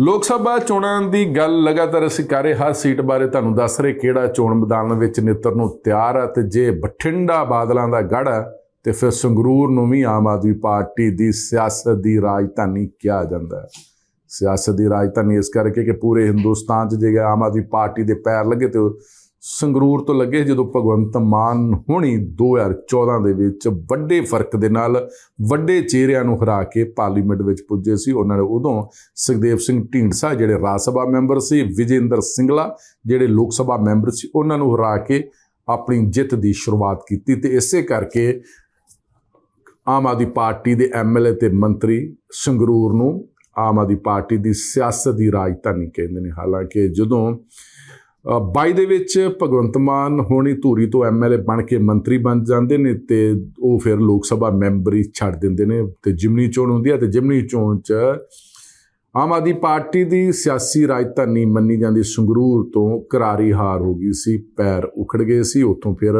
ਲੋਕ ਸਭਾ ਚੋਣਾਂ ਦੀ ਗੱਲ ਲਗਾਤਾਰ ਅਸੀਂ ਕਰ ਰਹੇ ਹਰ ਸੀਟ ਬਾਰੇ ਤੁਹਾਨੂੰ ਦੱਸ ਰਹੇ ਕਿਹੜਾ ਚੋਣ ਮੈਦਾਨ ਵਿੱਚ ਨੇਤਰ ਨੂੰ ਤਿਆਰ ਹੈ ਤੇ ਜੇ ਬਠਿੰਡਾ ਬਾਦਲਾਂ ਦਾ ਗੜ ਹੈ ਤੇ ਫਿਰ ਸੰਗਰੂਰ ਨੂੰ ਵੀ ਆਮ ਆਦਮੀ ਪਾਰਟੀ ਦੀ ਸਿਆਸਤ ਦੀ ਰਾਜਧਾਨੀ ਕਿਹਾ ਜਾਂਦਾ ਹੈ। ਸਿਆਸਤ ਦੀ ਰਾਜਧਾਨੀ ਇਸ ਕਰਕੇ ਕਿ ਪੂਰੇ ਹਿੰਦੁਸਤਾਨ 'ਚ ਜੇ ਆਮ ਆਦਮੀ ਪਾਰਟੀ ਦੇ ਪੈਰ ਲੱਗੇ ਤੇ ਸੰਗਰੂਰ ਤੋਂ ਲੱਗੇ ਜਦੋਂ ਭਗਵੰਤ ਮਾਨ ਹੁਣੀ 2014 ਦੇ ਵਿੱਚ ਵੱਡੇ ਫ਼ਰਕ ਦੇ ਨਾਲ ਵੱਡੇ ਚਿਹਰਿਆਂ ਨੂੰ ਹਰਾ ਕੇ ਪਾਰਲੀਮੈਂਟ ਵਿੱਚ ਪੁੱਜੇ ਸੀ, ਉਹਨਾਂ ਨੇ ਉਦੋਂ ਸੁਖਦੇਵ ਸਿੰਘ ਢੀਂਡਸਾ, ਜਿਹੜੇ ਰਾਜ ਸਭਾ ਮੈਂਬਰ ਸੀ, ਵਿਜੇਂਦਰ ਸਿੰਗਲਾ, ਜਿਹੜੇ ਲੋਕ ਸਭਾ ਮੈਂਬਰ ਸੀ, ਉਹਨਾਂ ਨੂੰ ਹਰਾ ਕੇ ਆਪਣੀ ਜਿੱਤ ਦੀ ਸ਼ੁਰੂਆਤ ਕੀਤੀ ਤੇ ਇਸੇ ਕਰਕੇ ਆਮ ਆਦਮੀ ਪਾਰਟੀ ਦੇ ਐਮਐਲਏ ਤੇ ਮੰਤਰੀ ਸੰਗਰੂਰ ਨੂੰ ਆਮ ਆਦਮੀ ਪਾਰਟੀ ਦੀ ਸਿਆਸਤ ਦੀ ਰਾਜਧਾਨੀ ਕਹਿੰਦੇ ਨੇ। ਹਾਲਾਂਕਿ ਜਦੋਂ 22 ਦੇ ਵਿੱਚ ਭਗਵੰਤ ਮਾਨ ਹੋਣੀ ਧੂਰੀ ਤੋਂ ਐਮਐਲਏ ਬਣ ਕੇ ਮੰਤਰੀ ਬਣ ਜਾਂਦੇ ਨੇ ਤੇ ਉਹ ਫਿਰ ਲੋਕ ਸਭਾ ਮੈਂਬਰੀ ਛੱਡ ਦਿੰਦੇ ਨੇ ਤੇ ਜਿਮਨੀ ਚੋਣ ਹੁੰਦੀ ਹੈ ਤੇ ਜਿਮਨੀ ਚੋਣ 'ਚ ਆਮ ਆਦਮੀ ਪਾਰਟੀ ਦੀ ਸਿਆਸੀ ਰਾਜਧਾਨੀ ਮੰਨੀ ਜਾਂਦੀ ਸੰਗਰੂਰ ਤੋਂ ਕਰਾਰੀ ਹਾਰ ਹੋ ਗਈ ਸੀ, ਪੈਰ ਉਖੜ ਗਏ ਸੀ, ਉੱਥੋਂ ਫਿਰ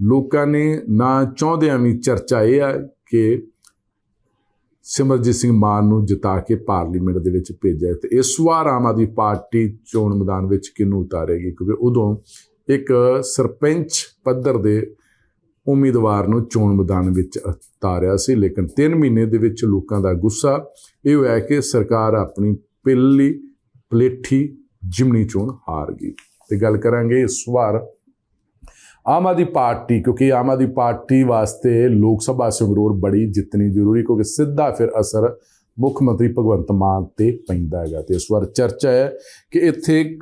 ਲੋਕਾਂ ਨੇ ਨਾ ਚਾਹੁੰਦਿਆਂ ਵੀ ਚਰਚਾ ਇਹ ਆ ਕਿ ਸਿਮਰਜੀਤ ਸਿੰਘ ਮਾਨ ਨੂੰ ਜਿਤਾ ਕੇ ਪਾਰਲੀਮੈਂਟ ਦੇ ਵਿੱਚ ਭੇਜਿਆ ਤੇ ਇਸ ਵਾਰ ਆਮ ਆਦਮੀ ਪਾਰਟੀ ਚੋਣ ਮੈਦਾਨ ਵਿੱਚ ਕਿਹਨੂੰ ਉਤਾਰੇਗੀ? ਕਿਉਂਕਿ ਉਦੋਂ ਇੱਕ ਸਰਪੰਚ ਪੱਧਰ ਦੇ ਉਮੀਦਵਾਰ ਨੂੰ ਚੋਣ ਮੈਦਾਨ ਵਿੱਚ ਉਤਾਰਿਆ ਸੀ, ਲੇਕਿਨ 3 ਮਹੀਨੇ ਦੇ ਵਿੱਚ ਲੋਕਾਂ ਦਾ ਗੁੱਸਾ ਇਹ ਹੋਇਆ ਕਿ ਸਰਕਾਰ ਆਪਣੀ ਪਹਿਲੀ ਪਲੇਠੀ ਜਿਮਨੀ ਚੋਣ ਹਾਰ ਗਈ। ਤੇ ਗੱਲ ਕਰਾਂਗੇ ਇਸ ਵਾਰ ਆਮ ਆਦਮੀ ਪਾਰਟੀ, ਕਿਉਂਕਿ ਆਮ ਆਦਮੀ ਪਾਰਟੀ ਵਾਸਤੇ ਲੋਕ ਸਭਾ ਸੰਗਰੂਰ ਬੜੀ ਜਿੱਤਣੀ ਜ਼ਰੂਰੀ, ਕਿਉਂਕਿ ਸਿੱਧਾ ਫਿਰ ਅਸਰ ਮੁੱਖ ਮੰਤਰੀ ਭਗਵੰਤ ਮਾਨ ਤੇ ਪੈਂਦਾ ਹੈਗਾ। ਤੇ ਇਸ ਵਾਰ ਚਰਚਾ ਹੈ ਕਿ ਇੱਥੇ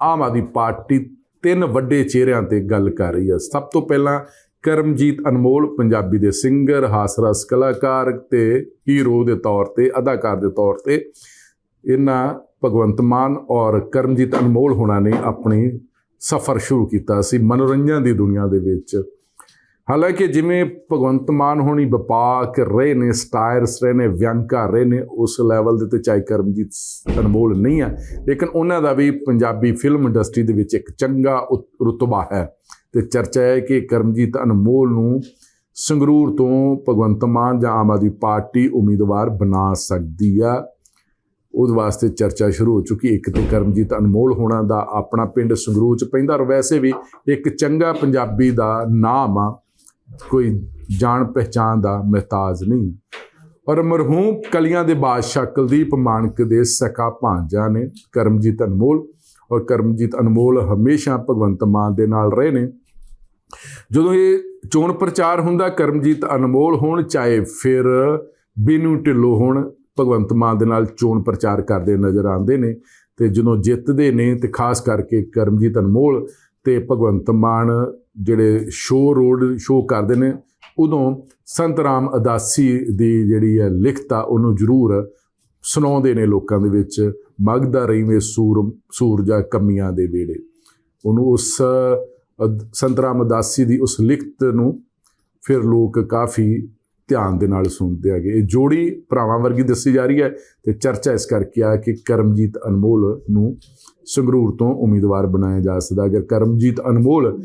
ਆਮ ਆਦਮੀ ਪਾਰਟੀ ਤਿੰਨ ਵੱਡੇ ਚਿਹਰਿਆਂ ਤੇ ਗੱਲ ਕਰ ਰਹੀ ਹੈ। ਸਭ ਤੋਂ ਪਹਿਲਾਂ ਕਰਮਜੀਤ ਅਨਮੋਲ, ਪੰਜਾਬੀ ਦੇ ਸਿੰਗਰ ਹਾਸਰਸ ਕਲਾਕਾਰ ਤੇ ਹੀਰੋ ਦੇ ਤੌਰ ਤੇ, ਅਦਾਕਾਰ ਦੇ ਤੌਰ ਤੇ। ਇਹਨਾਂ ਭਗਵੰਤ ਮਾਨ ਔਰ ਕਰਮਜੀਤ ਅਨਮੋਲ ਹੋਣਾ ਨੇ ਆਪਣੀ ਸਫ਼ਰ ਸ਼ੁਰੂ ਕੀਤਾ ਸੀ ਮਨੋਰੰਜਨ ਦੀ ਦੁਨੀਆ ਦੇ ਵਿੱਚ। ਹਾਲਾਂਕਿ ਜਿਵੇਂ ਭਗਵੰਤ ਮਾਨ ਹੋਣੀ ਵਪਾਕ ਰਹੇ ਨੇ, ਸਟਾਇਰਸ ਰਹੇ ਨੇ, ਵਿਅੰਕਾ ਰਹੇ ਨੇ, ਉਸ ਲੈਵਲ ਦੇ ਤੇ ਚਾਹੇ ਕਰਮਜੀਤ ਅਨਮੋਲ ਨਹੀਂ ਹੈ, ਲੇਕਿਨ ਉਹਨਾਂ ਦਾ ਵੀ ਪੰਜਾਬੀ ਫਿਲਮ ਇੰਡਸਟਰੀ ਦੇ ਵਿੱਚ ਇੱਕ ਚੰਗਾ ਉਤ- ਰੁਤਬਾ ਹੈ। ਤੇ ਚਰਚਾ ਹੈ ਕਿ ਕਰਮਜੀਤ ਅਨਮੋਲ ਨੂੰ ਸੰਗਰੂਰ ਤੋਂ ਭਗਵੰਤ ਮਾਨ ਜਾਂ ਆਮ ਆਦਮੀ ਪਾਰਟੀ ਉਮੀਦਵਾਰ ਬਣਾ ਸਕਦੀ ਆ। ਉਹਦੇ ਵਾਸਤੇ ਚਰਚਾ ਸ਼ੁਰੂ ਹੋ ਚੁੱਕੀ ਇੱਕ ਤੇ ਕਰਮਜੀਤ ਅਨਮੋਲ ਹੋਣਾ ਦਾ ਆਪਣਾ ਪਿੰਡ ਸੰਗਰੂਰ ਚ ਪੈਂਦਾ ਔਰ ਵੈਸੇ ਵੀ ਇੱਕ ਚੰਗਾ ਪੰਜਾਬੀ ਦਾ ਨਾਮ ਆ, ਕੋਈ ਜਾਣ ਪਹਿਚਾਨ ਦਾ ਮਹਤਾਜ ਨਹੀਂ। ਔਰ ਮਰਹੂਮ ਕਲੀਆਂ ਦੇ ਬਾਦਸ਼ਾਹ ਕੁਲਦੀਪ ਮਾਨਕ ਦੇ ਸਕਾ ਭਾਂਜਾ ਨੇ ਕਰਮਜੀਤ ਅਨਮੋਲ ਔਰ ਕਰਮਜੀਤ ਅਨਮੋਲ ਹਮੇਸ਼ਾ ਭਗਵੰਤ ਮਾਨ ਦੇ ਨਾਲ ਰਹੇ ਨੇ। ਜਦੋਂ ਇਹ ਚੋਣ ਪ੍ਰਚਾਰ ਹੁੰਦਾ, ਕਰਮਜੀਤ ਅਨਮੋਲ ਹੋਣ, ਚਾਹੇ ਫਿਰ ਬੀਨੂ ਢਿੱਲੋਂ ਹੋਣ ਭਗਵੰਤ ਮਾਨ ਦੇ ਨਾਲ ਚੋਣ ਪ੍ਰਚਾਰ ਕਰਦੇ ਨਜ਼ਰ ਆਉਂਦੇ ਨੇ ਤੇ ਜਦੋਂ ਜਿੱਤਦੇ ਨੇ ਤੇ ਖਾਸ ਕਰਕੇ ਕਰਮਜੀਤ ਅਨਮੋਲ ਤੇ ਭਗਵੰਤ ਮਾਨ ਜਿਹੜੇ ਸ਼ੋਅ ਰੋਡ ਸ਼ੋਅ ਕਰਦੇ ਨੇ, ਉਦੋਂ ਸੰਤ ਰਾਮ ਅਦਾਸੀ ਦੀ ਜਿਹੜੀ ਹੈ ਲਿਖਤ ਆ, ਉਹਨੂੰ ਜ਼ਰੂਰ ਸੁਣਾਉਂਦੇ ਨੇ ਲੋਕਾਂ ਦੇ ਵਿੱਚ, ਮਗਦਾ ਰਹੀਵੇਂ ਸੂਰ, ਸੂਰਜਾ ਕਮੀਆਂ ਦੇ ਵੇੜੇ ਉਹਨੂੰ ਉਸ ਅਦ- ਸੰਤ ਰਾਮ ਅਦਾਸੀ ਦੀ ਉਸ ਲਿਖਤ ਨੂੰ ਫਿਰ ਲੋਕ ਕਾਫੀ ਧਿਆਨ ਦੇ ਨਾਲ ਸੁਣਦੇ ਹੈਗੇ। ਇਹ ਜੋੜੀ ਭਰਾਵਾਂ ਵਰਗੀ ਦੱਸੀ ਜਾ ਰਹੀ ਹੈ ਤੇ ਚਰਚਾ ਇਸ ਕਰਕੇ ਆ ਕਿ ਕਰਮਜੀਤ ਅਨਮੋਲ ਨੂੰ ਸੰਗਰੂਰ ਤੋਂ ਉਮੀਦਵਾਰ ਬਣਾਇਆ ਜਾ ਸਕਦਾ। ਅਗਰ ਕਰਮਜੀਤ ਅਨਮੋਲ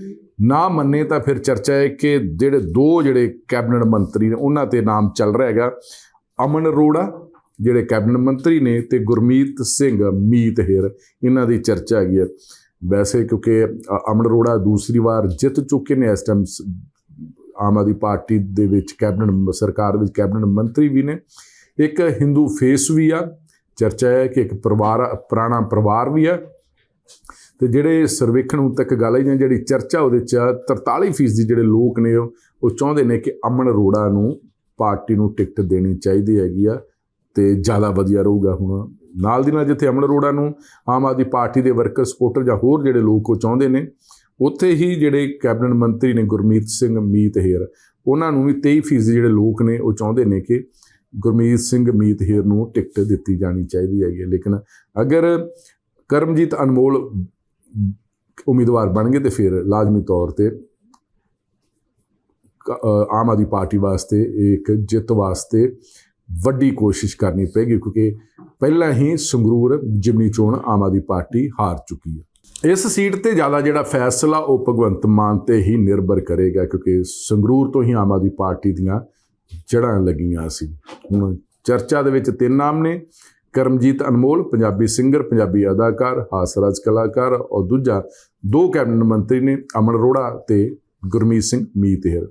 ਨਾ ਮੰਨੇ ਤਾਂ ਫਿਰ ਚਰਚਾ ਹੈ ਕਿ ਜਿਹੜੇ ਦੋ ਜਿਹੜੇ ਕੈਬਨਿਟ ਮੰਤਰੀ ਨੇ, ਉਹਨਾਂ ਤੇ ਨਾਮ ਚੱਲ ਰਿਹਾ ਹੈਗਾ ਅਮਨ ਅਰੋੜਾ, ਜਿਹੜੇ ਕੈਬਨਿਟ ਮੰਤਰੀ ਨੇ, ਤੇ ਗੁਰਮੀਤ ਸਿੰਘ ਮੀਤ ਹੇਰ। ਇਹਨਾਂ ਦੀ ਚਰਚਾ ਹੈਗੀ ਹੈ। ਵੈਸੇ ਕਿਉਂਕਿ ਅਮਨ ਅਰੋੜਾ ਦੂਸਰੀ ਵਾਰ ਜਿੱਤ ਚੁੱਕੇ ਨੇ ਇਸ ਟਾਈਮ ਆਮ ਆਦਮੀ ਪਾਰਟੀ ਦੇ ਵਿੱਚ ਕੈਬਨਿਟ ਸਰਕਾਰ ਵਿੱਚ ਕੈਬਨਿਟ ਮੰਤਰੀ ਵੀ ਨੇ। ਇੱਕ ਹਿੰਦੂ ਫੇਸ ਵੀ ਆ, ਚਰਚਾ ਹੈ ਕਿ ਇੱਕ ਪਰਿਵਾਰ, ਪੁਰਾਣਾ ਪਰਿਵਾਰ ਵੀ ਆ। ਤੇ ਜਿਹੜੇ ਸਰਵੇਖਣ ਹੁਣ ਤੱਕ ਗੱਲ ਹੈ ਜਾਂ ਜਿਹੜੀ ਚਰਚਾ ਉਹਦੇ ਚ 43% ਜਿਹੜੇ ਲੋਕ ਨੇ ਉਹ ਉਹ ਚਾਹੁੰਦੇ ਨੇ ਕਿ ਅਮਨ ਅਰੋੜਾ ਨੂੰ ਪਾਰਟੀ ਨੂੰ ਟਿਕਟ ਦੇਣੀ ਚਾਹੀਦੀ ਹੈਗੀ ਆ ਤੇ ਜ਼ਿਆਦਾ ਵਧੀਆ ਰਹੂਗਾ ਹੁਣ। ਨਾਲ ਦੀ ਨਾਲ ਜਿੱਥੇ ਅਮਨ ਅਰੋੜਾ ਨੂੰ ਆਮ ਆਦਮੀ ਪਾਰਟੀ ਦੇ ਵਰਕਰ, ਸਪੋਰਟਰ ਜਾਂ ਹੋਰ ਜਿਹੜੇ ਲੋਕ ਉਹ ਚਾਹੁੰਦੇ ਨੇ ਉੱਥੇ ਹੀ ਜਿਹੜੇ ਕੈਬਨਿਟ ਮੰਤਰੀ ਨੇ ਗੁਰਮੀਤ ਸਿੰਘ ਮੀਤ ਹੇਰ ਉਹਨਾਂ ਨੂੰ ਵੀ 23% ਜਿਹੜੇ ਲੋਕ ਨੇ ਉਹ ਚਾਹੁੰਦੇ ਨੇ ਕਿ ਗੁਰਮੀਤ ਸਿੰਘ ਮੀਤ ਹੇਰ ਨੂੰ ਟਿਕਟ ਦਿੱਤੀ ਜਾਣੀ ਚਾਹੀਦੀ ਹੈਗੀ ਹੈ। ਲੇਕਿਨ ਅਗਰ ਕਰਮਜੀਤ ਅਨਮੋਲ ਉਮੀਦਵਾਰ ਬਣ ਗਏ ਤੇ ਫਿਰ ਲਾਜ਼ਮੀ ਤੌਰ ਤੇ ਆਮ ਆਦਮੀ ਪਾਰਟੀ ਵਾਸਤੇ ਇੱਕ ਜਿੱਤ ਵਾਸਤੇ ਵੱਡੀ ਕੋਸ਼ਿਸ਼ ਕਰਨੀ ਪਏਗੀ ਕਿਉਂਕਿ ਪਹਿਲਾਂ ਹੀ ਸੰਗਰੂਰ, ਜਿਮਨੀ ਚੋਣ ਆਮ ਆਦਮੀ ਪਾਰਟੀ ਹਾਰ ਚੁੱਕੀ ਹੈ ਇਸ ਸੀਟ ਤੇ ਜ਼ਿਆਦਾ ਜਿਹੜਾ ਫੈਸਲਾ ਉਹ ਭਗਵੰਤ ਮਾਨ ਤੇ ਹੀ ਨਿਰਭਰ ਕਰੇਗਾ, ਕਿਉਂਕਿ ਸੰਗਰੂਰ ਤੋਂ ਹੀ ਆਮ ਆਦਮੀ ਪਾਰਟੀ ਦੀਆਂ ਜੜ੍ਹਾਂ ਲੱਗੀਆਂ ਸੀ। ਹੁਣ ਚਰਚਾ ਦੇ ਵਿੱਚ ਤਿੰਨ ਨਾਮ ਨੇ, ਕਰਮਜੀਤ ਅਨਮੋਲ, ਪੰਜਾਬੀ ਸਿੰਗਰ, ਪੰਜਾਬੀ ਅਦਾਕਾਰ, ਹਾਸਰਾਜ ਕਲਾਕਾਰ ਔਰ ਦੂਜਾ ਦੋ ਕੈਬਨਿਟ ਮੰਤਰੀ ਨੇ ਅਮਨ ਅਰੋੜਾ ਤੇ ਗੁਰਮੀਤ ਸਿੰਘ ਮੀਤਹਿਰ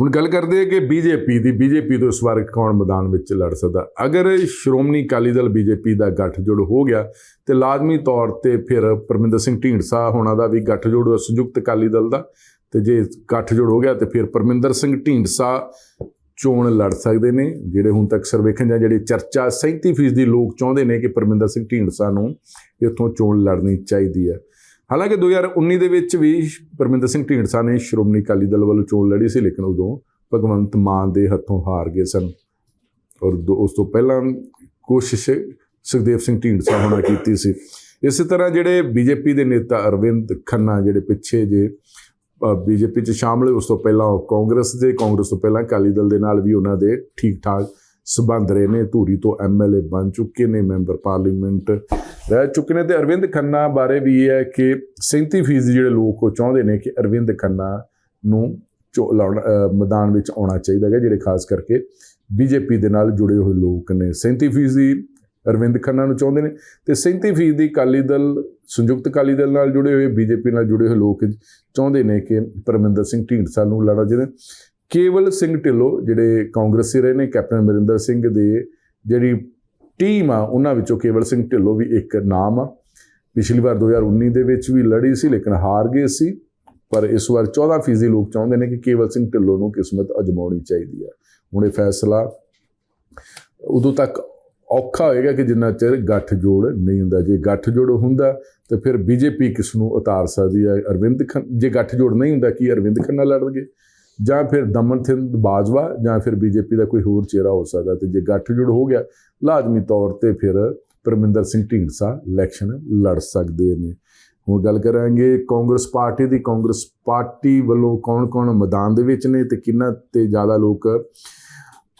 ਹੁਣ ਗੱਲ ਕਰਦੇ ਹਾਂ ਕਿ ਬੀਜੇਪੀ ਦੀ ਬੀਜੇਪੀ ਤੋਂ ਇਸ ਵਾਰ ਕੌਣ ਮੈਦਾਨ ਵਿੱਚ ਲੜ ਸਕਦਾ? ਅਗਰ ਸ਼੍ਰੋਮਣੀ ਅਕਾਲੀ ਦਲ ਬੀਜੇਪੀ ਦਾ ਗੱਠਜੋੜ ਹੋ ਗਿਆ, ਤੇ ਲਾਜ਼ਮੀ ਤੌਰ ਤੇ ਫਿਰ ਪਰਮਿੰਦਰ ਸਿੰਘ ਢੀਂਡਸਾ ਹੋਣਾ ਦਾ ਵੀ ਗੱਠਜੋੜ ਸੰਯੁਕਤ ਅਕਾਲੀ ਦਲ ਦਾ, ਤੇ ਜੇ ਗੱਠਜੋੜ ਹੋ ਗਿਆ, ਤੇ ਫਿਰ ਪਰਮਿੰਦਰ ਸਿੰਘ ਢੀਂਡਸਾ ਚੋਣ ਲੜ ਸਕਦੇ ਨੇ, ਜਿਹੜੇ ਹੁਣ ਤੱਕ ਸਰਵੇਖਣ ਜਾਂ ਜਿਹੜੇ ਚਰਚਾ 37% ਲੋਕ ਚਾਹੁੰਦੇ ਨੇ ਕਿ ਪਰਮਿੰਦਰ ਸਿੰਘ ਢੀਂਡਸਾ ਨੂੰ ਇੱਥੋਂ ਚੋਣ ਲੜਨੀ ਚਾਹੀਦੀ ਹੈ। ਹਾਲਾਂਕਿ 2019 ਦੇ ਵਿੱਚ ਵੀ ਪਰਮਿੰਦਰ ਸਿੰਘ ਢੀਂਡਸਾ ਨੇ ਸ਼੍ਰੋਮਣੀ ਅਕਾਲੀ ਦਲ ਵੱਲੋਂ ਚੋਣ ਲੜੀ ਸੀ, ਲੇਕਿਨ ਉਦੋਂ ਭਗਵੰਤ ਮਾਨ ਦੇ ਹੱਥੋਂ ਹਾਰ ਗਏ ਸਨ। ਔਰ ਦੋ- ਉਸ ਤੋਂ ਪਹਿਲਾਂ ਕੋਸ਼ਿਸ਼ ਸੁਖਦੇਵ ਸਿੰਘ ਢੀਂਡਸਾ ਹੋਣਾ ਕੀਤੀ ਸੀ। ਇਸੇ ਤਰ੍ਹਾਂ ਜਿਹੜੇ ਬੀਜੇਪੀ ਦੇ ਨੇਤਾ ਅਰਵਿੰਦ ਖੰਨਾ, ਜਿਹੜੇ ਪਿੱਛੇ ਜੇ ਬੀਜੇਪੀ 'ਚ ਸ਼ਾਮਲ ਉਸ ਤੋਂ ਪਹਿਲਾਂ ਉਹ ਕਾਂਗਰਸ ਦੇ, ਕਾਂਗਰਸ ਤੋਂ ਪਹਿਲਾਂ ਅਕਾਲੀ ਦਲ ਦੇ ਨਾਲ ਵੀ ਉਹਨਾਂ ਦੇ ਠੀਕ ਠਾਕ ਸਬੰਧ ਰਹੇ ਨੇ, ਧੂਰੀ ਤੋਂ ਐਮਐਲਏ ਬਣ ਚੁੱਕੇ ਨੇ ਮੈਂਬਰ ਪਾਰਲੀਮੈਂਟ। ਰਹਿ ਚੁੱਕੇ ਨੇ ਤੇ ਅਰਵਿੰਦ ਖੰਨਾ ਬਾਰੇ ਵੀ ਇਹ ਹੈ ਕਿ 37% ਜਿਹੜੇ ਲੋਕ ਉਹ ਚਾਹੁੰਦੇ ਨੇ ਕਿ ਅਰਵਿੰਦ ਖੰਨਾ ਨੂੰ ਚੋ- ਲਾਉਣਾ- ਮੈਦਾਨ ਵਿੱਚ ਆਉਣਾ ਚਾਹੀਦਾ ਹੈ ਜਿਹੜੇ ਖਾਸ ਕਰਕੇ ਬੀਜੇਪੀ ਦੇ ਨਾਲ ਜੁੜੇ ਹੋਏ ਲੋਕ ਨੇ। 37% ਅਰਵਿੰਦ ਖੰਨਾ ਨੂੰ ਚਾਹੁੰਦੇ ਨੇ ਤੇ 37% ਦੀ ਅਕਾਲੀ ਦਲ, ਸੰਯੁਕਤ ਅਕਾਲੀ ਦਲ ਨਾਲ ਜੁੜੇ ਹੋਏ ਬੀਜੇਪੀ ਨਾਲ ਜੁੜੇ ਹੋਏ ਲੋਕ ਚਾਹੁੰਦੇ ਨੇ ਕਿ ਪਰਮਿੰਦਰ ਸਿੰਘ ਢੀਂਡਸਾ ਨੂੰ ਲੜਨਾ ਚਾਹੀਦਾ। ਕੇਵਲ ਸਿੰਘ ਢਿੱਲੋਂ ਜਿਹੜੇ ਕਾਂਗਰਸੀ ਰਹੇ ਨੇ, ਕੈਪਟਨ ਅਮਰਿੰਦਰ ਸਿੰਘ ਦੇ ਜਿਹੜੀ ਟੀਮ ਆ, ਉਹਨਾਂ ਵਿੱਚੋਂ ਕੇਵਲ ਸਿੰਘ ਢਿੱਲੋਂ ਵੀ ਇੱਕ ਨਾਮ ਆ। ਪਿਛਲੀ ਵਾਰ 2019 ਦੇ ਵਿੱਚ ਵੀ ਲੜੀ ਸੀ, ਲੇਕਿਨ ਹਾਰ ਗਏ ਸੀ। ਪਰ ਇਸ ਵਾਰ 14% ਲੋਕ ਚਾਹੁੰਦੇ ਨੇ ਕਿ ਕੇਵਲ ਸਿੰਘ ਢਿੱਲੋਂ ਨੂੰ ਕਿਸਮਤ ਅਜਮਾਉਣੀ ਚਾਹੀਦੀ ਆ। ਹੁਣ ਇਹ ਫੈਸਲਾ ਉਦੋਂ ਤੱਕ ਔਖਾ ਹੋਏਗਾ ਕਿ ਜਿੰਨਾ ਚਿਰ ਗੱਠ ਜੋੜ ਨਹੀਂ ਹੁੰਦਾ। ਜੇ ਗੱਠ ਜੋੜ ਹੁੰਦਾ, ਤਾਂ ਫਿਰ ਬੀਜੇਪੀ ਕਿਸ ਨੂੰ ਉਤਾਰ ਸਕਦੀ ਹੈ ਅਰਵਿੰਦ ਖੰ ਜੇ ਗੱਠ ਜੋੜ ਨਹੀਂ ਹੁੰਦਾ, ਕੀ ਅਰਵਿੰਦ ਖੰਨਾ ਲੜਨਗੇ? ਜਾਂ ਫਿਰ ਦਮਨ ਸਿੰਘ ਬਾਜਵਾ ਜਾਂ ਫਿਰ ਬੀਜੇਪੀ ਦਾ ਕੋਈ ਹੋਰ ਚਿਹਰਾ ਹੋ ਸਕਦਾ ਤੇ ਜੇ ਗੱਠ ਹੋ ਗਿਆ, ਲਾਜ਼ਮੀ ਤੌਰ ਤੇ ਫਿਰ ਪਰਮਿੰਦਰ ਸਿੰਘ ਢੀਂਡਸਾ ਇਲੈਕਸ਼ਨ ਲੜ ਸਕਦੇ ਨੇ। ਹੁਣ ਗੱਲ ਕਰਾਂਗੇ ਕਾਂਗਰਸ ਪਾਰਟੀ ਦੀ। ਕਾਂਗਰਸ ਪਾਰਟੀ ਵੱਲੋਂ ਕੌਣ-ਕੌਣ ਮੈਦਾਨ ਦੇ ਵਿੱਚ ਨੇ ਤੇ ਕਿੰਨਾ ਤੇ ਜ਼ਿਆਦਾ ਲੋਕ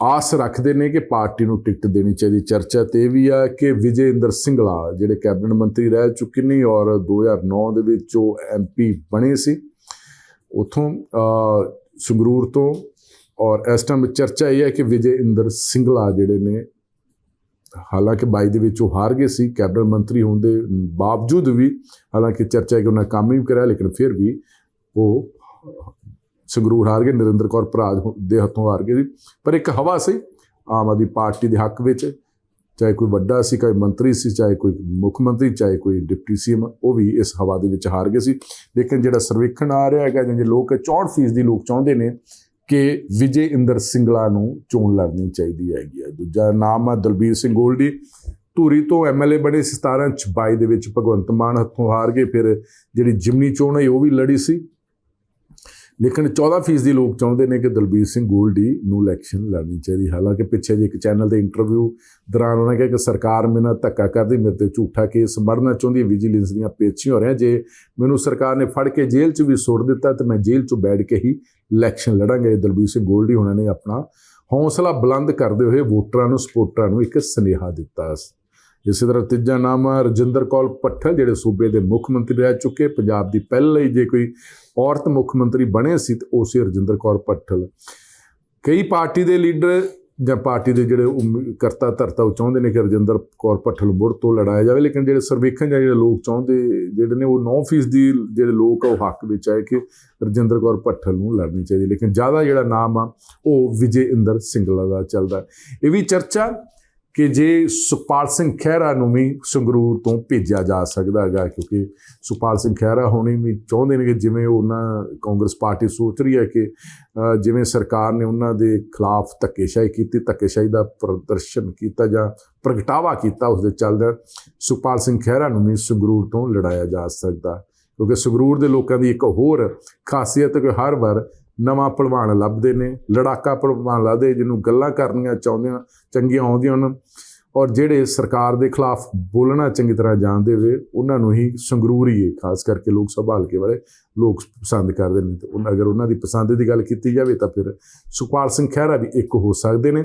ਆਸ ਰੱਖਦੇ ਨੇ ਕਿ ਪਾਰਟੀ ਨੂੰ ਟਿਕਟ ਦੇਣੀ ਚਾਹੀਦੀ। ਚਰਚਾ ਤੇ ਇਹ ਵੀ ਆ ਕਿ ਵਿਜੇ ਇੰਦਰ ਸਿੰਗਲਾ ਜਿਹੜੇ ਕੈਬਨਿਟ ਮੰਤਰੀ ਰਹਿ ਚੁੱਕੇ ਨੇ ਔਰ 2009 ਦੇ ਵਿੱਚ ਉਹ ਐਮਪੀ ਬਣੇ ਸੀ। ਉਥੋਂ ਸੰਗਰੂਰ ਤੋਂ ਔਰ ਇਸ ਟਾਈਮ ਚਰਚਾ ਇਹ ਹੈ ਕਿ ਵਿਜੇ ਇੰਦਰ ਸਿੰਗਲਾ ਜਿਹੜੇ ਨੇ, ਹਾਲਾਂਕਿ 22 ਦੇ ਵਿੱਚ ਉਹ ਹਾਰ ਗਏ ਸੀ, ਕੈਬਨਿਟ ਮੰਤਰੀ ਹੋਣ ਦੇ ਬਾਵਜੂਦ ਵੀ ਹਾਲਾਂਕਿ ਚਰਚਾ ਹੈ ਕਿ ਉਹਨਾਂ ਕੰਮ ਵੀ ਕਰਿਆ, ਲੇਕਿਨ ਫਿਰ ਵੀ ਉਹ ਸੰਗਰੂਰ ਹਾਰ ਗਏ, ਨਰਿੰਦਰ ਕੌਰ ਭਰਾਜ ਦੇ ਹੱਥੋਂ ਹਾਰ ਗਏ ਸੀ। ਪਰ ਇੱਕ ਹਵਾ ਸੀ ਆਮ ਆਦਮੀ ਪਾਰਟੀ ਦੇ ਹੱਕ ਵਿੱਚ ਚਾਹੇ ਕੋਈ ਵੱਡਾ ਸੀ ਕੋਈ ਮੰਤਰੀ ਸੀ, ਚਾਹੇ ਕੋਈ ਮੁੱਖ ਮੰਤਰੀ, ਚਾਹੇ ਕੋਈ ਡਿਪਟੀ ਸੀਐਮ, ਉਹ ਵੀ ਇਸ ਹਵਾ ਦੇ ਵਿੱਚ ਹਾਰ ਗਏ ਸੀ। ਲੇਕਿਨ ਜਿਹੜਾ ਸਰਵੇਖਣ ਆ ਰਿਹਾ ਹੈਗਾ ਜਿਹੜੇ ਲੋਕ 64% ਦੀ ਲੋਕ ਚਾਹੁੰਦੇ ਨੇ ਕਿ ਵਿਜੇ ਇੰਦਰ ਸਿੰਗਲਾ ਨੂੰ ਚੋਣ ਲੜਨੀ ਚਾਹੀਦੀ ਹੈਗੀ ਆ। ਦੂਜਾ ਨਾਮ ਆ ਦਲਬੀਰ ਸਿੰਘ ਗੋਲਡੀ। ਧੂਰੀ ਤੋਂ ਐਮਐਲਏ ਬਣੇ ਸੀ 17 ਚ 22 ਦੇ ਵਿੱਚ ਭਗਵੰਤ ਮਾਨ ਹੱਥੋਂ ਹਾਰ ਗਏ, ਫਿਰ ਜਿਹੜੀ ਜਿਮਨੀ ਚੋਣ ਹੈ ਉਹ ਵੀ ਲੜੀ ਸੀ। ਲੇਕਿਨ 14% ਲੋਕ ਚਾਹੁੰਦੇ ਨੇ ਕਿ ਦਲਬੀਰ ਸਿੰਘ ਗੋਲਡੀ ਨੂੰ ਇਲੈਕਸ਼ਨ ਲੜਨੀ ਚਾਹੀਦੀ। ਹਾਲਾਂਕਿ ਪਿੱਛੇ ਜੇ ਇੱਕ ਚੈਨਲ ਦੇ ਇੰਟਰਵਿਊ ਦੌਰਾਨ ਉਹਨਾਂ ਕਿਹਾ ਕਿ ਸਰਕਾਰ ਮੇਰੇ ਨਾਲ ਧੱਕਾ ਕਰਦੀ, ਮੇਰੇ ਤੇ ਝੂਠਾ ਕੇਸ ਮੜਨਾ ਚਾਹੁੰਦੀ ਹੈ ਵਿਜੀਲੈਂਸ ਦੀਆਂ ਪੇਚੀਆਂ ਹੋ ਰਹੀਆਂ। ਜੇ ਮੈਨੂੰ ਸਰਕਾਰ ਨੇ ਫੜ ਕੇ ਜੇਲ੍ਹ 'ਚ ਵੀ ਸੁੱਟ ਦਿੱਤਾ ਤੇ ਮੈਂ ਜੇਲ੍ਹ 'ਚੋਂ ਬੈਠ ਕੇ ਹੀ ਇਲੈਕਸ਼ਨ ਲੜਾਂਗੇ। ਦਲਬੀਰ ਸਿੰਘ ਗੋਲਡੀ ਉਹਨਾਂ ਨੇ ਆਪਣਾ ਹੌਸਲਾ ਬੁਲੰਦ ਕਰਦੇ ਹੋਏ ਵੋਟਰਾਂ ਨੂੰ, ਸਪੋਰਟਰਾਂ ਨੂੰ ਇੱਕ ਸੁਨੇਹਾ ਦਿੱਤਾ ਇਸੇ ਤਰ੍ਹਾਂ ਤੀਜਾ ਨਾਮ ਹੈ ਰਜਿੰਦਰ ਕੌਰ ਪੱਠਲ ਜਿਹੜੇ ਸੂਬੇ ਦੇ ਮੁੱਖ ਮੰਤਰੀ ਰਹਿ ਚੁੱਕੇ, ਪੰਜਾਬ ਦੀ ਪਹਿਲਾਂ ਹੀ ਜੇ ਕੋਈ ਔਰਤ ਮੁੱਖ ਮੰਤਰੀ ਬਣੇ ਸੀ ਤਾਂ ਉਹ ਸੀ ਰਜਿੰਦਰ ਕੌਰ ਪੱਠਲ ਕਈ ਪਾਰਟੀ ਦੇ ਲੀਡਰ ਜਾਂ ਪਾਰਟੀ ਦੇ ਜਿਹੜੇ ਉਮ- ਕਰਤਾ ਧਰਤਾ ਉਹ ਚਾਹੁੰਦੇ ਨੇ ਕਿ ਰਜਿੰਦਰ ਕੌਰ ਪੱਠਲ ਮੁੜ ਤੋਂ ਲੜਾਇਆ ਜਾਵੇ, ਲੇਕਿਨ ਜਿਹੜੇ ਸਰਵੇਖਣ ਜਾਂ ਜਿਹੜੇ ਲੋਕ ਚਾਹੁੰਦੇ ਜਿਹੜੇ ਨੇ ਉਹ 9% ਦੀ ਜਿਹੜੇ ਲੋਕ ਆ ਉਹ ਹੱਕ ਵਿੱਚ ਆਏ ਕਿ ਰਜਿੰਦਰ ਕੌਰ ਪੱਠਲ ਨੂੰ ਲੜਨੀ ਚਾਹੀਦੀ ਲੇਕਿਨ ਜ਼ਿਆਦਾ ਜਿਹੜਾ ਨਾਮ ਆ ਉਹ ਵਿਜੇ ਇੰਦਰ ਸਿੰਗਲਾ ਦਾ ਚੱਲਦਾ। ਇਹ ਵੀ ਚਰਚਾ ਕਿ ਜੇ ਸੁਖਪਾਲ ਸਿੰਘ ਖਹਿਰਾ ਨੂੰ ਵੀ ਸੰਗਰੂਰ ਤੋਂ ਭੇਜਿਆ ਜਾ ਸਕਦਾ ਹੈਗਾ, ਕਿਉਂਕਿ ਸੁਖਪਾਲ ਸਿੰਘ ਖਹਿਰਾ ਹੋਣੀ ਵੀ ਚਾਹੁੰਦੇ ਨੇ ਕਿ ਜਿਵੇਂ ਉਹਨਾਂ ਕਾਂਗਰਸ ਪਾਰਟੀ ਸੋਚ ਰਹੀ ਹੈ ਕਿ ਜਿਵੇਂ ਸਰਕਾਰ ਨੇ ਉਹਨਾਂ ਦੇ ਖਿਲਾਫ ਧੱਕੇਸ਼ਾਹੀ ਕੀਤੀ, ਧੱਕੇਸ਼ਾਹੀ ਦਾ ਪ੍ਰਦਰਸ਼ਨ ਕੀਤਾ ਜਾਂ ਪ੍ਰਗਟਾਵਾ ਕੀਤਾ ਉਸ ਦੇ ਚੱਲਦਿਆਂ ਸੁਖਪਾਲ ਸਿੰਘ ਖਹਿਰਾ ਨੂੰ ਵੀ ਸੰਗਰੂਰ ਤੋਂ ਲੜਾਇਆ ਜਾ ਸਕਦਾ। ਕਿਉਂਕਿ ਸੰਗਰੂਰ ਦੇ ਲੋਕਾਂ ਦੀ ਇੱਕ ਹੋਰ ਖਾਸੀਅਤ ਹੈ ਕਿ ਹਰ ਵਾਰ ਨਵਾਂ ਭਲਵਾਨ ਲੱਭਦੇ ਨੇ, ਲੜਾਕਾ ਭਲਵਾਨ ਲੱਭਦੇ, ਜਿਹਨੂੰ ਗੱਲਾਂ ਕਰਨੀਆਂ ਚਾਹੁੰਦੇ ਆ ਚੰਗੀਆਂ ਆਉਂਦੀਆਂ ਹਨ। ਔਰ ਜਿਹੜੇ ਸਰਕਾਰ ਦੇ ਖਿਲਾਫ ਬੋਲਣਾ ਚੰਗੀ ਤਰ੍ਹਾਂ ਜਾਣਦੇ ਹੋਏ, ਉਹਨਾਂ ਨੂੰ ਹੀ ਸੰਗਰੂਰ ਹੀ ਹੈ, ਖਾਸ ਕਰਕੇ ਲੋਕ ਸਭਾ ਹਲਕੇ ਵਾਲੇ ਲੋਕ ਪਸੰਦ ਕਰਦੇ ਨੇ। ਤੇ ਉਹਨਾਂ- ਅਗਰ ਉਹਨਾਂ ਦੀ ਪਸੰਦ ਦੀ ਗੱਲ ਕੀਤੀ ਜਾਵੇ ਤਾਂ ਫਿਰ ਸੁਖਪਾਲ ਸਿੰਘ ਖਹਿਰਾ ਵੀ ਇੱਕ ਹੋ ਸਕਦੇ ਨੇ।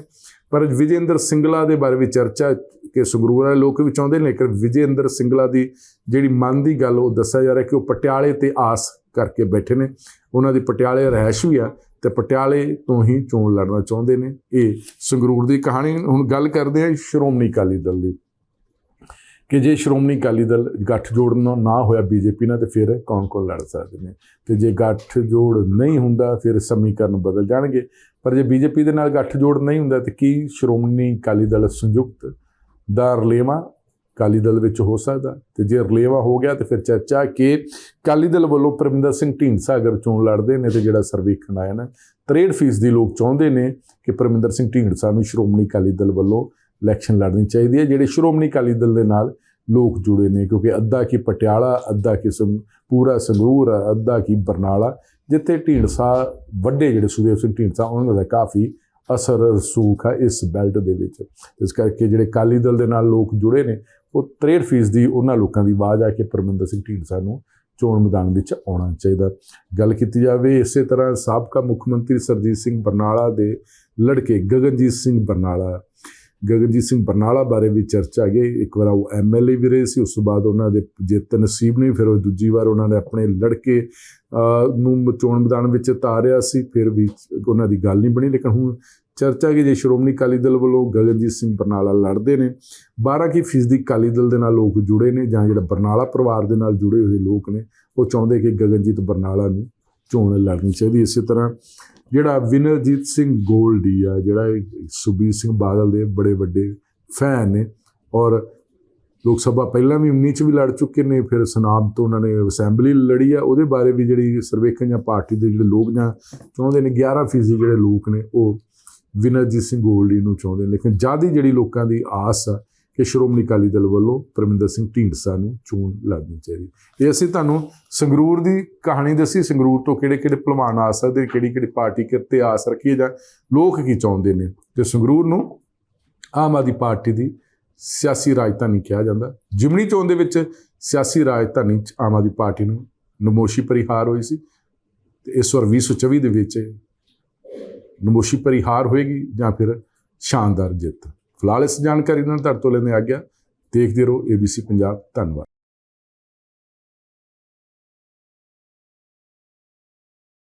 ਪਰ ਵਿਜੇਂਦਰ ਸਿੰਗਲਾ ਦੇ ਬਾਰੇ ਵੀ ਚਰਚਾ ਕਿ ਸੰਗਰੂਰ ਵਾਲੇ ਲੋਕ ਵੀ ਚਾਹੁੰਦੇ ਨੇ ਕਿ ਵਿਜੇਂਦਰ ਸਿੰਗਲਾ ਦੀ ਜਿਹੜੀ ਮਨ ਦੀ ਗੱਲ, ਉਹ ਦੱਸਿਆ ਜਾ ਰਿਹਾ ਕਿ ਉਹ ਪਟਿਆਲੇ ਤੇ ਆਸ ਕਰਕੇ ਬੈਠੇ ਨੇ। ਉਹਨਾਂ ਦੀ ਪਟਿਆਲੇ ਰਹਿਸ਼ ਵੀ ਆ। ਤੇ ਪਟਿਆਲੇ ਤੋਂ ਹੀ ਚੋਣ ਲੜਨਾ ਚਾਹੁੰਦੇ ਨੇ। ਇਹ ਸੰਗਰੂਰ ਦੀ ਕਹਾਣੀ ਹੁਣ ਗੱਲ ਕਰਦੇ ਹਾਂ ਸ਼੍ਰੋਮਣੀ ਅਕਾਲੀ ਦਲ ਦੀ। ਕਿ ਜੇ ਸ਼੍ਰੋਮਣੀ ਅਕਾਲੀ ਦਲ ਗੱਠਜੋੜ ਨਾ ਨਾ ਹੋਇਆ ਬੀਜੇਪੀ ਨਾਲ, ਤੇ ਫਿਰ ਕੌਣ ਕੌਣ ਲੜ ਸਕਦੇ ਨੇ? ਤੇ ਜੇ ਗੱਠਜੋੜ ਨਹੀਂ ਹੁੰਦਾ, ਫਿਰ ਸਮੀਕਰਨ ਬਦਲ ਜਾਣਗੇ। ਪਰ ਜੇ ਬੀਜੇਪੀ ਦੇ ਨਾਲ ਗੱਠਜੋੜ ਨਹੀਂ ਹੁੰਦਾ, ਤੇ ਕੀ ਸ਼੍ਰੋਮਣੀ ਅਕਾਲੀ ਦਲ ਸੰਯੁਕਤ ਦਾ ਰਲੇਵਾ ਅਕਾਲੀ ਦਲ ਵਿੱਚ ਹੋ ਸਕਦਾ ਤੇ ਜੇ ਰਲੇਵਾ ਹੋ ਗਿਆ ਤੇ ਫਿਰ ਚਰਚਾ ਕਿ ਅਕਾਲੀ ਦਲ ਵੱਲੋਂ ਪਰਮਿੰਦਰ ਸਿੰਘ ਢੀਂਡਸਾ ਅਗਰ ਚੋਣ ਲੜਦੇ ਨੇ ਤੇ ਜਿਹੜਾ ਸਰਵੇਖਣ ਆਇਆ ਨਾ 63% ਦੀ ਲੋਕ ਚਾਹੁੰਦੇ ਨੇ ਕਿ ਪਰਮਿੰਦਰ ਸਿੰਘ ਢੀਂਡਸਾ ਨੂੰ ਸ਼੍ਰੋਮਣੀ ਅਕਾਲੀ ਦਲ ਵੱਲੋਂ ਇਲੈਕਸ਼ਨ ਲੜਨੀ ਚਾਹੀਦੀ ਹੈ ਜਿਹੜੇ ਸ਼੍ਰੋਮਣੀ ਅਕਾਲੀ ਦਲ ਦੇ ਨਾਲ ਲੋਕ ਜੁੜੇ ਨੇ ਕਿਉਂਕਿ ਅੱਧਾ ਕੀ ਪਟਿਆਲਾ ਅੱਧਾ ਕੀ ਸੰ ਪੂਰਾ ਸੰਗਰੂਰ ਆ, ਅੱਧਾ ਕੀ ਬਰਨਾਲਾ ਜਿੱਥੇ ਢੀਂਡਸਾ ਵੱਡੇ ਜਿਹੜੇ ਸੁਦੇਵ ਸਿੰਘ ਢੀਂਡਸਾ ਉਹਨਾਂ ਦਾ ਕਾਫੀ ਅਸਰ ਰਸੂਖ ਹੈ ਇਸ ਬੈਲਟ ਦੇ ਵਿੱਚ। ਇਸ ਕਰਕੇ ਜਿਹੜੇ ਅਕਾਲੀ ਦਲ ਦੇ ਨਾਲ ਲੋਕ ਜੁੜੇ ਨੇ ਉਹ 63% ਦੀ ਉਹਨਾਂ ਲੋਕਾਂ ਦੀ ਆਵਾਜ਼ ਆ ਕੇ ਪਰਮਿੰਦਰ ਸਿੰਘ ਢੀਂਡਸਾ ਨੂੰ ਚੋਣ ਮੈਦਾਨ ਵਿੱਚ ਆਉਣਾ ਚਾਹੀਦਾ। ਗੱਲ ਕੀਤੀ ਜਾਵੇ, ਇਸੇ ਤਰ੍ਹਾਂ ਸਾਬਕਾ ਮੁੱਖ ਮੰਤਰੀ ਸਰਜੀਤ ਸਿੰਘ ਬਰਨਾਲਾ ਦੇ ਲੜਕੇ ਗਗਨਜੀਤ ਸਿੰਘ ਬਰਨਾਲਾ। ਗਗਨਜੀਤ ਸਿੰਘ ਬਰਨਾਲਾ ਬਾਰੇ ਵੀ ਚਰਚਾ ਗਈ। ਇੱਕ ਵਾਰ ਉਹ ਐਮਐਲਏ ਵੀ ਰਹੇ ਸੀ, ਉਸ ਤੋਂ ਬਾਅਦ ਉਹਨਾਂ ਦੇ ਜਿੱਤ ਨਸੀਬ ਨਹੀਂ, ਫਿਰ ਉਹ ਦੂਜੀ ਵਾਰ ਉਹਨਾਂ ਨੇ ਆਪਣੇ ਲੜਕੇ ਨੂੰ ਚੋਣ ਮੈਦਾਨ ਵਿੱਚ ਤਾਰਿਆ ਸੀ, ਫਿਰ ਵੀ ਉਹਨਾਂ ਦੀ ਗੱਲ ਨਹੀਂ ਬਣੀ, ਲੇਕਿਨ ਹੁਣ ਚਰਚਾ ਕਿ ਜੇ ਸ਼੍ਰੋਮਣੀ ਅਕਾਲੀ ਦਲ ਵੱਲੋਂ ਗਗਨਜੀਤ ਸਿੰਘ ਬਰਨਾਲਾ ਲੜਦੇ ਨੇ? 12 ਕੀ ਫੀਸਦੀ ਅਕਾਲੀ ਦਲ ਦੇ ਨਾਲ ਲੋਕ ਜੁੜੇ ਨੇ ਜਾਂ ਜਿਹੜਾ ਬਰਨਾਲਾ ਪਰਿਵਾਰ ਦੇ ਨਾਲ ਜੁੜੇ ਹੋਏ ਲੋਕ ਨੇ, ਉਹ ਚਾਹੁੰਦੇ ਕਿ ਗਗਨਜੀਤ ਬਰਨਾਲਾ ਨੂੰ ਚੋਣ ਲੜਨੀ ਚਾਹੀਦੀ ਇਸੇ ਤਰ੍ਹਾਂ ਜਿਹੜਾ ਵਿਨਰਜੀਤ ਸਿੰਘ ਗੋਲਡੀ ਆ, ਜਿਹੜਾ ਇਹ ਸੁਖਬੀਰ ਸਿੰਘ ਬਾਦਲ ਦੇ ਬੜੇ ਵੱਡੇ ਫੈਨ ਨੇ ਔਰ ਲੋਕ ਸਭਾ ਪਹਿਲਾਂ ਵੀ 19 ਚ ਵੀ ਲੜ ਚੁੱਕੇ ਨੇ, ਫਿਰ ਸੁਨਾਮ ਤੋਂ ਉਹਨਾਂ ਨੇ ਅਸੈਂਬਲੀ ਲੜੀ ਆ, ਉਹਦੇ ਬਾਰੇ ਵੀ ਜਿਹੜੀ ਸਰਵੇਖਣ ਜਾਂ ਪਾਰਟੀ ਦੇ ਜਿਹੜੇ ਲੋਕ ਜਾਂ ਚਾਹੁੰਦੇ ਨੇ 11 ਫੀਸਦੀ ਜਿਹੜੇ ਲੋਕ ਨੇ, ਉਹ ਵਿਨਰਜੀਤ ਸਿੰਘ ਗੋਲਡੀ ਨੂੰ ਚਾਹੁੰਦੇ ਨੇ। ਲੇਕਿਨ ਜ਼ਿਆਦਾ ਜਿਹੜੀ ਲੋਕਾਂ ਦੀ ਆਸ ਆ ਕਿ ਸ਼੍ਰੋਮਣੀ ਅਕਾਲੀ ਦਲ ਵੱਲੋਂ ਪਰਮਿੰਦਰ ਸਿੰਘ ਢੀਂਡਸਾ ਨੂੰ ਚੋਣ ਲੜਨੀ ਚਾਹੀਦੀ। ਇਹ ਅਸੀਂ ਤੁਹਾਨੂੰ ਸੰਗਰੂਰ ਦੀ ਕਹਾਣੀ ਦੱਸੀ। ਸੰਗਰੂਰ ਤੋਂ ਕਿਹੜੇ ਕਿਹੜੇ ਭਲਵਾਨ ਆ ਸਕਦੇ ਕਿਹੜੀ ਕਿਹੜੀ ਪਾਰਟੀ ਕਿਤੇ ਆਸ ਰੱਖੀ ਜਾਂ ਲੋਕ ਕੀ ਚਾਹੁੰਦੇ ਨੇ। ਤੇ ਸੰਗਰੂਰ ਨੂੰ ਆਮ ਆਦਮੀ ਪਾਰਟੀ ਦੀ ਸਿਆਸੀ ਰਾਜਧਾਨੀ ਕਿਹਾ ਜਾਂਦਾ। ਜਿਮਨੀ ਚੋਣ ਦੇ ਵਿੱਚ ਸਿਆਸੀ ਰਾਜਧਾਨੀ ਚ ਆਮ ਆਦਮੀ ਪਾਰਟੀ ਨੂੰ ਨਮੋਸ਼ੀ ਪਰਿਹਾਰ ਹੋਈ ਸੀ। ਤੇ ਇਸ ਵਾਰ 2024 ਦੇ ਵਿੱਚ ਨਮੋਸ਼ੀ ਭਰੀ ਹਾਰ ਹੋਏਗੀ ਜਾਂ ਫਿਰ ਸ਼ਾਨਦਾਰ ਜਿੱਤ। ਫਿਲਹਾਲ ਇਸ ਜਾਣਕਾਰੀ ਨਾਲ ਤੁਹਾਡੇ ਤੋਂ ਲੈਂਦੇ ਆ ਗਿਆ ਦੇਖਦੇ ਰਹੋ ABC ਪੰਜਾਬ ਧੰਨਵਾਦ।